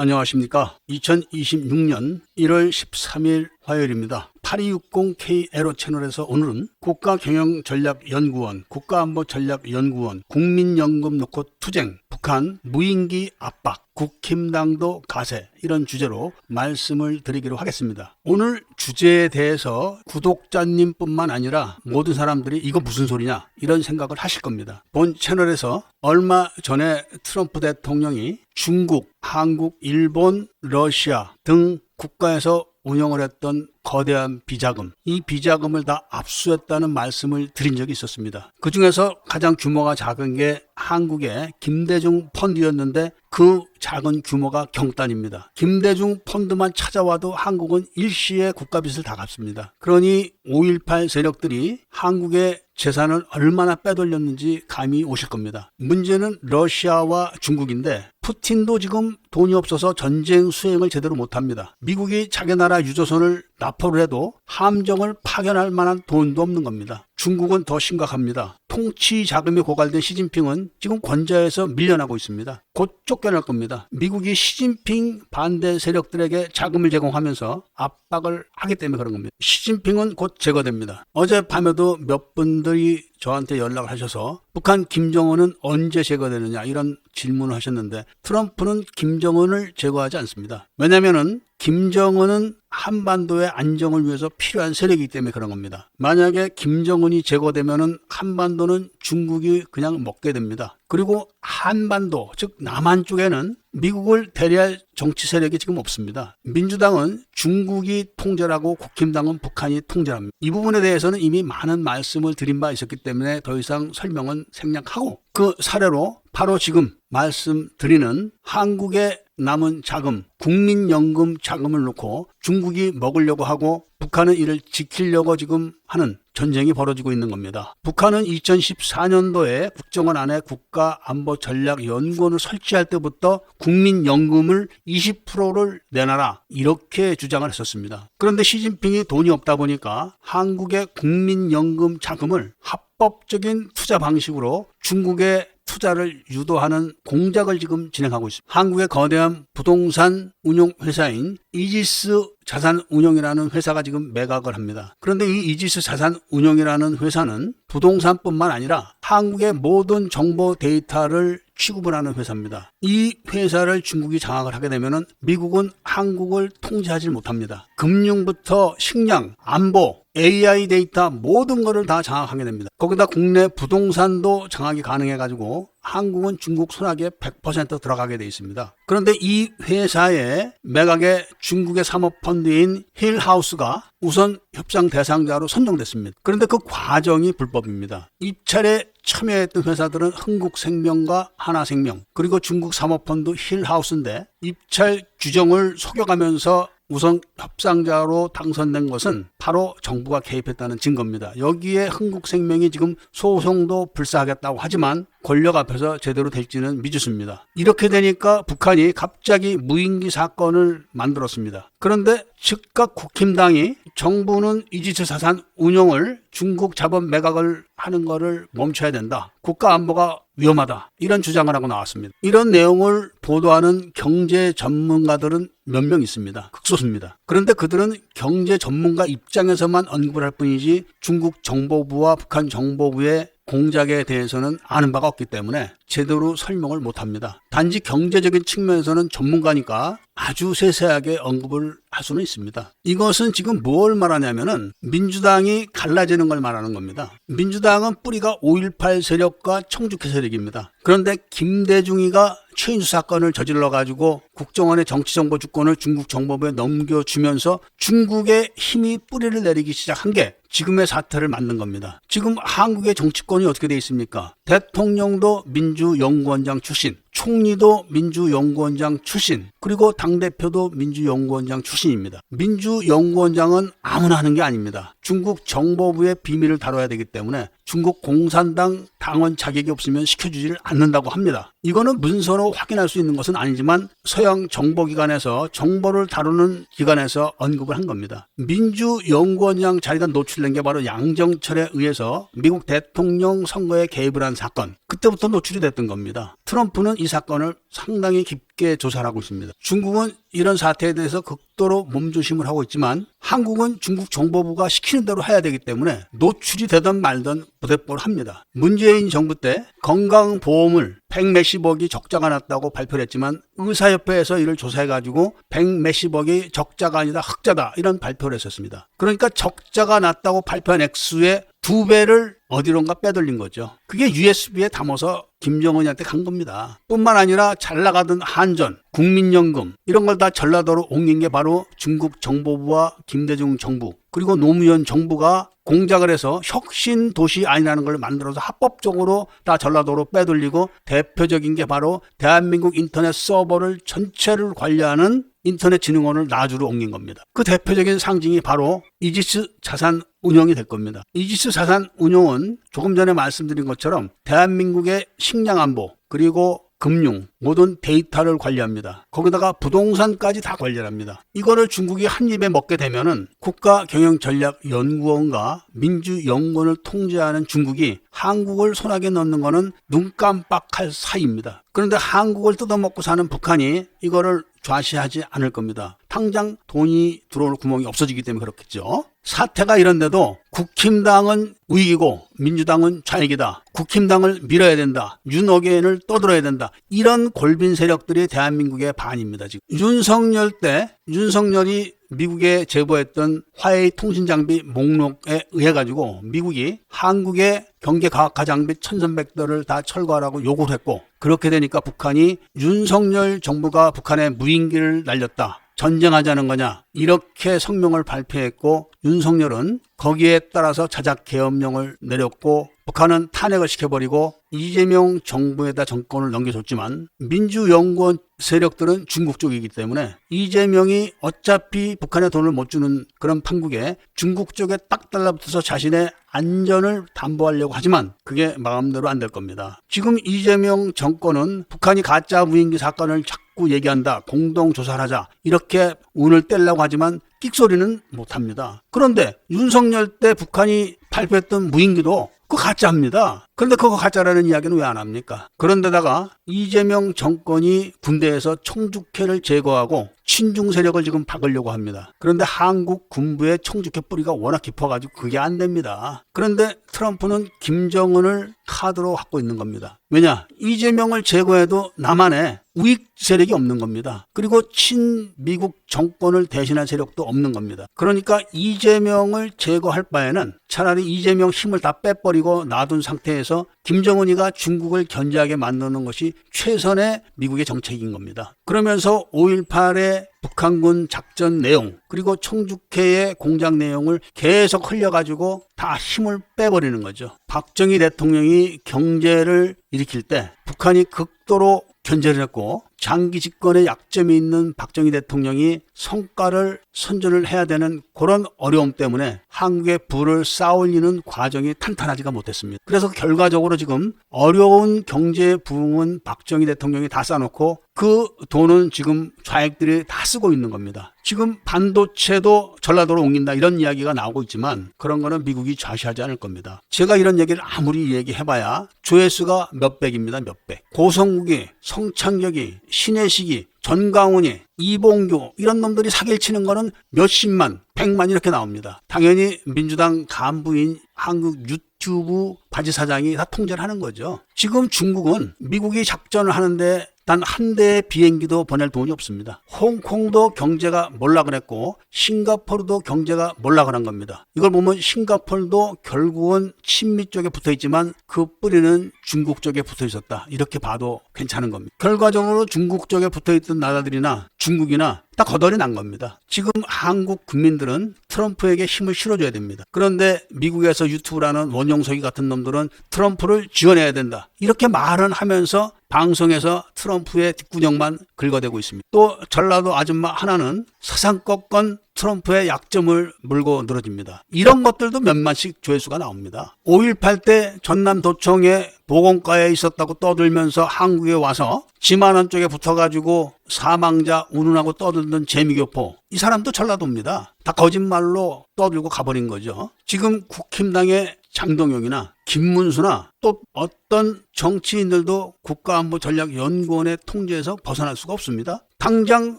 안녕하십니까. 2026년 1월 13일 화요일입니다. 8260K 에로 채널에서 오늘은 국가경영전략연구원, 국가안보전략연구원, 국민연금 놓고 투쟁, 북한 무인기 압박, 국힘당도 가세 이런 주제로 말씀을 드리기로 하겠습니다. 오늘 주제에 대해서 구독자님뿐만 아니라 모든 사람들이 이거 무슨 소리냐 이런 생각을 하실 겁니다. 본 채널에서 얼마 전에 트럼프 대통령이 중국, 한국, 일본, 러시아 등 국가에서 운영을 했던 거대한 비자금, 이 비자금을 다 압수했다는 말씀을 드린 적이 있었습니다. 그 중에서 가장 규모가 작은 게 한국의 김대중 펀드였는데 그 작은 규모가 경단입니다. 김대중 펀드만 찾아와도 한국은 일시에 국가빚을 다 갚습니다. 그러니 5.18 세력들이 한국의 재산을 얼마나 빼돌렸는지 감이 오실 겁니다. 문제는 러시아와 중국인데 푸틴도 지금 돈이 없어서 전쟁 수행을 제대로 못합니다. 미국이 자기 나라 유조선을 납포를 해도 함정을 파견할 만한 돈도 없는 겁니다. 중국은 더 심각합니다. 통치 자금이 고갈된 시진핑은 지금 권좌에서 밀려나고 있습니다. 곧 쫓겨날 겁니다. 미국이 시진핑 반대 세력들에게 자금을 제공하면서 압박을 하기 때문에 그런 겁니다. 시진핑은 곧 제거됩니다. 어젯밤에도 몇 분들이 저한테 연락을 하셔서 북한 김정은은 언제 제거되느냐 이런 질문을 하셨는데 트럼프는 김 정은을 제거하지 않습니다. 왜냐하면은 김정은은 한반도의 안정을 위해서 필요한 세력이기 때문에 그런 겁니다. 만약에 김정은이 제거되면은 한반도는 중국이 그냥 먹게 됩니다. 그리고 한반도, 즉 남한 쪽에는 미국을 대리할 정치 세력이 지금 없습니다. 민주당은 중국이 통제하고 국힘당은 북한이 통제합니다. 이 부분에 대해서는 이미 많은 말씀을 드린 바 있었기 때문에 더 이상 설명은 생략하고 그 사례로 바로 지금 말씀드리는 한국의 남은 자금, 국민연금 자금을 놓고 중국이 먹으려고 하고 북한은 이를 지키려고 지금 하는 전쟁이 벌어지고 있는 겁니다. 북한은 2014년도에 국정원 안에 국가안보전략연구원을 설치할 때부터 국민연금을 20%를 내놔라 이렇게 주장을 했었습니다. 그런데 시진핑이 돈이 없다 보니까 한국의 국민연금 자금을 합법적인 투자 방식으로 중국에 투자를 유도하는 공작을 지금 진행하고 있습니다. 한국의 거대한 부동산 운용 회사인 이지스 자산 운용이라는 회사가 지금 매각을 합니다. 그런데 이 이지스 자산 운용이라는 회사는 부동산뿐만 아니라 한국의 모든 정보 데이터를 취급을 하는 회사입니다. 이 회사를 중국이 장악을 하게 되면 미국은 한국을 통제하지 못합니다. 금융부터 식량, 안보, AI 데이터 모든 것을 다 장악하게 됩니다. 거기다 국내 부동산도 장악이 가능해 가지고 한국은 중국 손아귀에 100% 들어가게 돼 있습니다. 그런데 이 회사의 매각에 중국의 사모펀드인 힐하우스가 우선 협상 대상자로 선정됐습니다. 그런데 그 과정이 불법입니다. 입찰에 참여했던 회사들은 흥국생명과 하나생명 그리고 중국 사모펀드 힐하우스인데 입찰 규정을 속여가면서 우선 협상자로 당선된 것은 바로 정부가 개입했다는 증거입니다. 여기에 흥국생명이 지금 소송도 불사하겠다고 하지만 권력 앞에서 제대로 될지는 미지수입니다. 이렇게 되니까 북한이 갑자기 무인기 사건을 만들었습니다. 그런데 즉각 국힘당이 정부는 이지스 자산 운용을 중국 자본 매각을 하는 것을 멈춰야 된다. 국가 안보가 위험하다. 이런 주장을 하고 나왔습니다. 이런 내용을 보도하는 경제 전문가들은 몇 명 있습니다. 극소수입니다. 그런데 그들은 경제 전문가 입장에서만 언급을 할 뿐이지 중국 정보부와 북한 정보부의 공작에 대해서는 아는 바가 없기 때문에 제대로 설명을 못 합니다. 단지 경제적인 측면에서는 전문가니까 아주 세세하게 언급을 할 수는 있습니다. 이것은 지금 뭘 말하냐면은 민주당이 갈라지는 걸 말하는 겁니다. 민주당은 뿌리가 5.18 세력과 청주케 세력입니다. 그런데 김대중이가 최인수 사건을 저질러 가지고 국정원의 정치정보 주권을 중국 정보부에 넘겨주면서 중국의 힘이 뿌리를 내리기 시작한 게 지금의 사태를 만든 겁니다. 지금 한국의 정치권이 어떻게 돼 있습니까? 대통령도 민주연구원장 출신, 총리도 민주연구원장 출신, 그리고 당대표도 민주연구원장 출신입니다. 민주연구원장은 아무나 하는 게 아닙니다. 중국 정보부의 비밀을 다뤄야 되기 때문에 중국 공산당 당원 자격이 없으면 시켜주지를 않는다고 합니다. 이거는 문서로 확인할 수 있는 것은 아니지만 서양 정보기관에서 정보를 다루는 기관에서 언급을 한 겁니다. 민주연구원장 자리가 노출된 게 바로 양정철에 의해서 미국 대통령 선거에 개입을 한 사건. 그때부터 노출이 됐던 겁니다. 트럼프는 이 사건을 상당히 깊게 조사를 하고 있습니다. 중국은 이런 사태에 대해서 극도로 몸조심을 하고 있지만 한국은 중국 정보부가 시키는 대로 해야 되기 때문에 노출이 되든 말든 부대뽀를 합니다. 문재인 정부 때 건강보험을 100몇십억이 적자가 났다고 발표를 했지만 의사협회에서 이를 조사해가지고 100몇십억이 적자가 아니다 흑자다 이런 발표를 했었습니다. 그러니까 적자가 났다고 발표한 액수의 두 배를 어디론가 빼돌린 거죠. 그게 USB에 담아서 김정은이한테 간 겁니다. 뿐만 아니라 잘 나가던 한전, 국민연금 이런 걸 다 전라도로 옮긴 게 바로 중국 정보부와 김대중 정부 그리고 노무현 정부가 공작을 해서 혁신 도시 아니라는 걸 만들어서 합법적으로 다 전라도로 빼돌리고 대표적인 게 바로 대한민국 인터넷 서버를 전체를 관리하는 인터넷진흥원을 나주로 옮긴 겁니다. 그 대표적인 상징이 바로 이지스 자산 운용이 될 겁니다. 이지스 자산 운용은 조금 전에 말씀드린 것처럼 대한민국의 식량 안보 그리고 금융, 모든 데이터를 관리합니다. 거기다가 부동산까지 다 관리를 합니다. 이거를 중국이 한 입에 먹게 되면은 국가경영전략연구원과 민주연구원을 통제하는 중국이 한국을 손아귀에 넣는 거는 눈 깜빡할 사이입니다. 그런데 한국을 뜯어먹고 사는 북한이 이거를 좌시하지 않을 겁니다. 당장 돈이 들어올 구멍이 없어지기 때문에 그렇겠죠. 사태가 이런데도 국힘당은 우익이고 민주당은 좌익이다. 국힘당을 밀어야 된다. 윤어겐을 떠들어야 된다. 이런 골빈 세력들이 대한민국의 반입니다. 지금 윤석열 때 윤석열이 미국에 제보했던 화웨이 통신 장비 목록에 의해 가지고 미국이 한국의 경계 과학화 장비 1300대를 다 철거하라고 요구를 했고 그렇게 되니까 북한이 윤석열 정부가 북한에 무인기를 날렸다. 전쟁하자는 거냐? 이렇게 성명을 발표했고 윤석열은 거기에 따라서 자작 계엄령을 내렸고 북한은 탄핵을 시켜버리고 이재명 정부에다 정권을 넘겨줬지만 민주연구원 세력들은 중국 쪽이기 때문에 이재명이 어차피 북한에 돈을 못 주는 그런 판국에 중국 쪽에 딱 달라붙어서 자신의 안전을 담보하려고 하지만 그게 마음대로 안 될 겁니다. 지금 이재명 정권은 북한이 가짜 무인기 사건을 자꾸 얘기한다. 공동 조사를 하자. 이렇게 운을 떼려고 하지만 끽소리는 못 합니다. 그런데 윤석열 때 북한이 발표했던 무인기도 그 가짜입니다. 그런데 그거 가짜라는 이야기는 왜 안 합니까? 그런데다가 이재명 정권이 군대에서 청주캐를 제거하고 친중 세력을 지금 박으려고 합니다. 그런데 한국 군부의 청주캐 뿌리가 워낙 깊어가지고 그게 안 됩니다. 그런데 트럼프는 김정은을 카드로 갖고 있는 겁니다. 왜냐? 이재명을 제거해도 남한에 우익 세력이 없는 겁니다. 그리고 친미국 정권을 대신할 세력도 없는 겁니다. 그러니까 이재명을 제거할 바에는 차라리 이재명 힘을 다 빼버리고 놔둔 상태에서 김정은이가 중국을 견제하게 만드는 것이 최선의 미국의 정책인 겁니다. 그러면서 5.18의 북한군 작전 내용 그리고 청주회의 공작 내용을 계속 흘려가지고 다 힘을 빼버리는 거죠. 박정희 대통령이 경제를 일으킬 때 북한이 극도로 견제를 했고 장기 집권에 약점이 있는 박정희 대통령이 성과를 선전을 해야 되는 그런 어려움 때문에 한국의 부를 쌓아올리는 과정이 탄탄하지가 못했습니다. 그래서 결과적으로 지금 어려운 경제 부흥은 박정희 대통령이 다 쌓아놓고 그 돈은 지금 좌익들이 다 쓰고 있는 겁니다. 지금 반도체도 전라도로 옮긴다 이런 이야기가 나오고 있지만 그런 거는 미국이 좌시하지 않을 겁니다. 제가 이런 얘기를 아무리 얘기해봐야 조회수가 몇백입니다. 몇백. 고성국이, 성창격이, 신혜식이, 전강훈이, 이봉규 이런 놈들이 사기를 치는 거는 몇십만, 백만 이렇게 나옵니다. 당연히 민주당 간부인 한국 유튜브 바지 사장이 다 통제를 하는 거죠. 지금 중국은 미국이 작전을 하는데 단 한 대의 비행기도 보낼 돈이 없습니다. 홍콩도 경제가 몰락을 했고 싱가포르도 경제가 몰락을 한 겁니다. 이걸 보면 싱가포르도 결국은 친미 쪽에 붙어 있지만 그 뿌리는 중국 쪽에 붙어 있었다. 이렇게 봐도 괜찮은 겁니다. 결과적으로 중국 쪽에 붙어 있던 나라들이나 중국이나 다 거덜이 난 겁니다. 지금 한국 국민들은 트럼프에게 힘을 실어줘야 됩니다. 그런데 미국에서 유튜브라는 원용석이 같은 놈들은 트럼프를 지원해야 된다. 이렇게 말은 하면서 방송에서 트럼프의 뒷구녕만 긁어대고 있습니다. 또 전라도 아줌마 하나는 사상꺾건 트럼프의 약점을 물고 늘어집니다. 이런 것들도 몇만씩 조회수가 나옵니다. 5.18 때 전남도청에 보건과에 있었다고 떠들면서 한국에 와서 지만원 쪽에 붙어가지고 사망자 운운하고 떠들던 재미교포 이 사람도 전라도입니다. 다 거짓말로 떠들고 가버린 거죠. 지금 국힘당의 장동영이나 김문수나 또 어떤 정치인들도 국가안보전략연구원의 통제에서 벗어날 수가 없습니다. 당장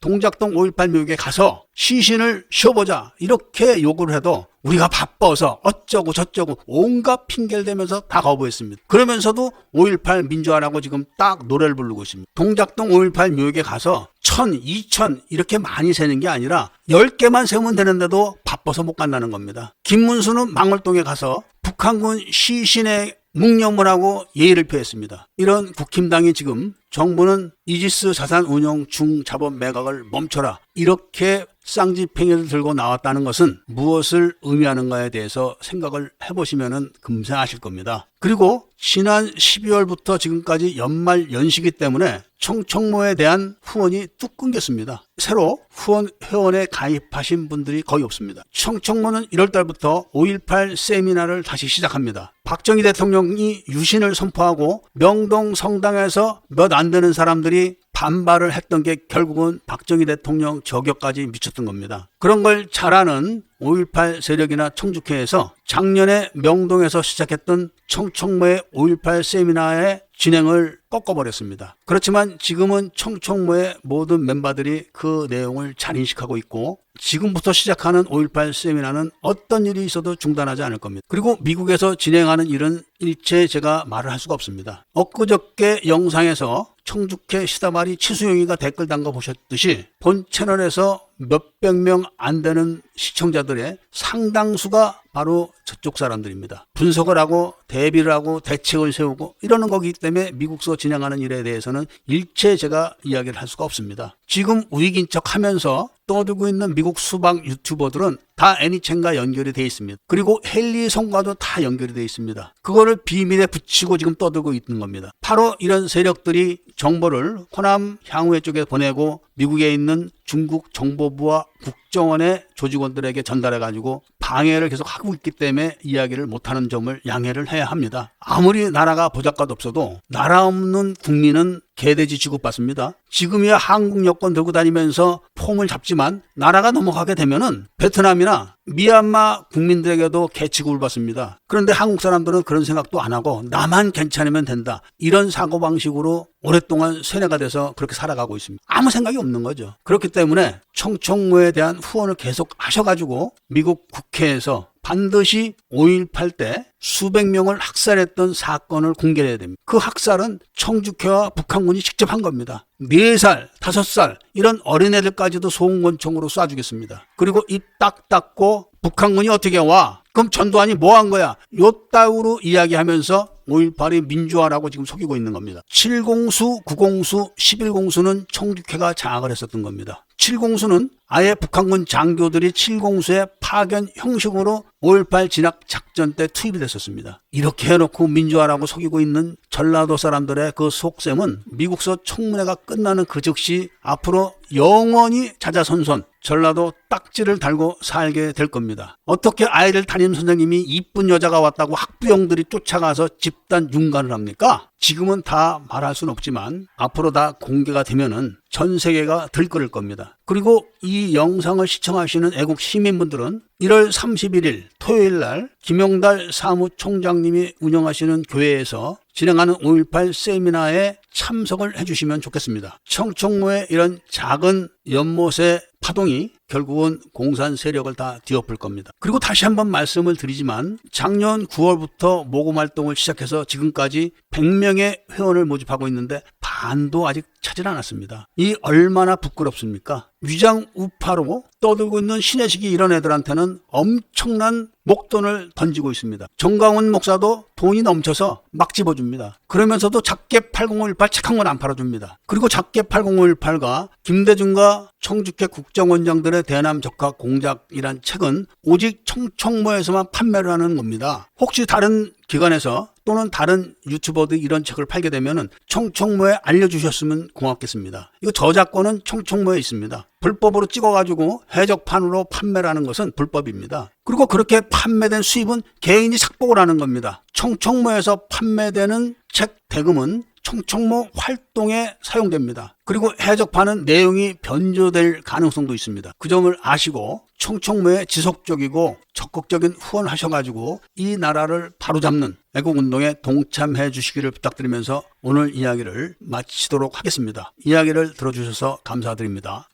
동작동 5.18 묘역에 가서 시신을 쉬어보자 이렇게 요구를 해도 우리가 바빠서 어쩌고 저쩌고 온갖 핑계를 대면서 다 거부했습니다. 그러면서도 5.18 민주화라고 지금 딱 노래를 부르고 있습니다. 동작동 5.18 묘역에 가서 천, 이천 이렇게 많이 세는 게 아니라 10개만 세우면 되는데도 바빠서 못 간다는 겁니다. 김문수는 망월동에 가서 북한군 시신의 묵념을 하고 예의를 표했습니다. 이런 국힘당이 지금 정부는 이지스 자산 운용 중자본 매각을 멈춰라. 이렇게 쌍지팽이를 들고 나왔다는 것은 무엇을 의미하는가에 대해서 생각을 해보시면 금세 아실 겁니다. 그리고 지난 12월부터 지금까지 연말 연시기 때문에 청청모에 대한 후원이 뚝 끊겼습니다. 새로 후원 회원에 가입하신 분들이 거의 없습니다. 청청모는 1월달부터 5.18 세미나를 다시 시작합니다. 박정희 대통령이 유신을 선포하고 명동 성당에서 몇 안 되는 사람들이 반발을 했던 게 결국은 박정희 대통령 저격까지 미쳤던 겁니다. 그런 걸잘 아는 5.18 세력이나 청주회에서 작년에 명동에서 시작했던 청청모의 5.18 세미나의 진행을 꺾어버렸습니다. 그렇지만 지금은 청청모의 모든 멤버들이 그 내용을 잘 인식하고 있고 지금부터 시작하는 5.18 세미나는 어떤 일이 있어도 중단하지 않을 겁니다. 그리고 미국에서 진행하는 일은 일체 제가 말을 할 수가 없습니다. 엊그저께 영상에서 청주회 시다말이 치수영이가 댓글 담가 보셨듯이 본 채널에서 몇백 명 안 되는 시청자들의 상당수가 바로 저쪽 사람들입니다. 분석을 하고 대비를 하고 대책을 세우고 이러는 거기 때문에 미국서 진행하는 일에 대해서는 일체 제가 이야기를 할 수가 없습니다. 지금 우익인 척 하면서 떠들고 있는 미국 수박 유튜버들은 다 애니첸과 연결이 돼 있습니다. 그리고 헨리 성과도 다 연결이 돼 있습니다. 그거를 비밀에 붙이고 지금 떠들고 있는 겁니다. 바로 이런 세력들이 정보를 호남 향후회 쪽에 보내고 미국에 있는 중국 정보부와 국정원의 조직원들에게 전달해 가지고 방해를 계속 하고 있기 때문에 이야기를 못하는 점을 양해를 해야 합니다. 아무리 나라가 보잘것 없어도 나라 없는 국민은 개돼지 취급받습니다. 지금이야 한국 여권 들고 다니면서 폼을 잡지만 나라가 넘어가게 되면은 베트남이나 미얀마 국민들에게도 개취급을 받습니다. 그런데 한국 사람들은 그런 생각도 안 하고 나만 괜찮으면 된다. 이런 사고방식으로 오랫동안 세뇌가 돼서 그렇게 살아가고 있습니다. 아무 생각이 없는 거죠. 그렇기 때문에 청청모에 대한 후원을 계속 하셔가지고 미국 국회에서 반드시 5.18 때 수백 명을 학살했던 사건을 공개해야 됩니다. 그 학살은 청주회와 북한군이 직접 한 겁니다. 4살, 5살 이런 어린애들까지도 소음권총으로 쏴주겠습니다. 그리고 입 딱 닫고 북한군이 어떻게 와? 그럼 전두환이 뭐 한 거야? 요 따위로 이야기하면서 5.18이 민주화라고 지금 속이고 있는 겁니다. 7공수, 9공수, 11공수는 청주회가 장악을 했었던 겁니다. 7공수는 아예 북한군 장교들이 7공수의 파견 형식으로 5.18 진압 작전 때 투입이 됐었습니다. 이렇게 해놓고 민주화라고 속이고 있는 전라도 사람들의 그 속셈은 미국서 청문회가 끝나는 그 즉시 앞으로 영원히 자자손손 전라도 딱지를 달고 살게 될 겁니다. 어떻게 아이를 담임 선생님이 이쁜 여자가 왔다고 학부형들이 쫓아가서 집단 윤관을 합니까? 지금은 다 말할 수는 없지만 앞으로 다 공개가 되면은 전 세계가 들끓을 겁니다. 그리고 이 영상을 시청하시는 애국 시민분들은 1월 31일 토요일 날 김용달 사무총장님이 운영하시는 교회에서 진행하는 5.18 세미나에 참석을 해주시면 좋겠습니다. 청청모의 이런 작은 연못의 파동이 결국은 공산 세력을 다 뒤엎을 겁니다. 그리고 다시 한번 말씀을 드리지만 작년 9월부터 모금 활동을 시작해서 지금까지 100명 의 회원을 모집하고 있는데 반도 아직 차질 않았습니다. 이 얼마나 부끄럽습니까? 위장 우파로 떠들고 있는 신혜식이 이런 애들한테는 엄청난 목돈을 던지고 있습니다. 정강훈 목사도 돈이 넘쳐서 막 집어줍니다. 그러면서도 작게 8018책한권안 팔아줍니다. 그리고 작게 8018과 김대중과 청주회 국정원장들의 대남 적합 공작이란 책은 오직 청청모에서만 판매를 하는 겁니다. 혹시 다른 기관에서 또는 다른 유튜버들 이런 책을 팔게 되면은 청청모에 알려주셨으면 고맙겠습니다. 이거 저작권은 청청모에 있습니다. 불법으로 찍어가지고 해적판으로 판매를 하는 것은 불법입니다. 그리고 그렇게 판매된 수입은 개인이 착복을 하는 겁니다. 청청모에서 판매되는 책 대금은 청청모 활동에 사용됩니다. 그리고 해적판은 내용이 변조될 가능성도 있습니다. 그 점을 아시고 청청모에 지속적이고 적극적인 후원하셔가지고 이 나라를 바로잡는 애국운동에 동참해 주시기를 부탁드리면서 오늘 이야기를 마치도록 하겠습니다. 이야기를 들어주셔서 감사드립니다.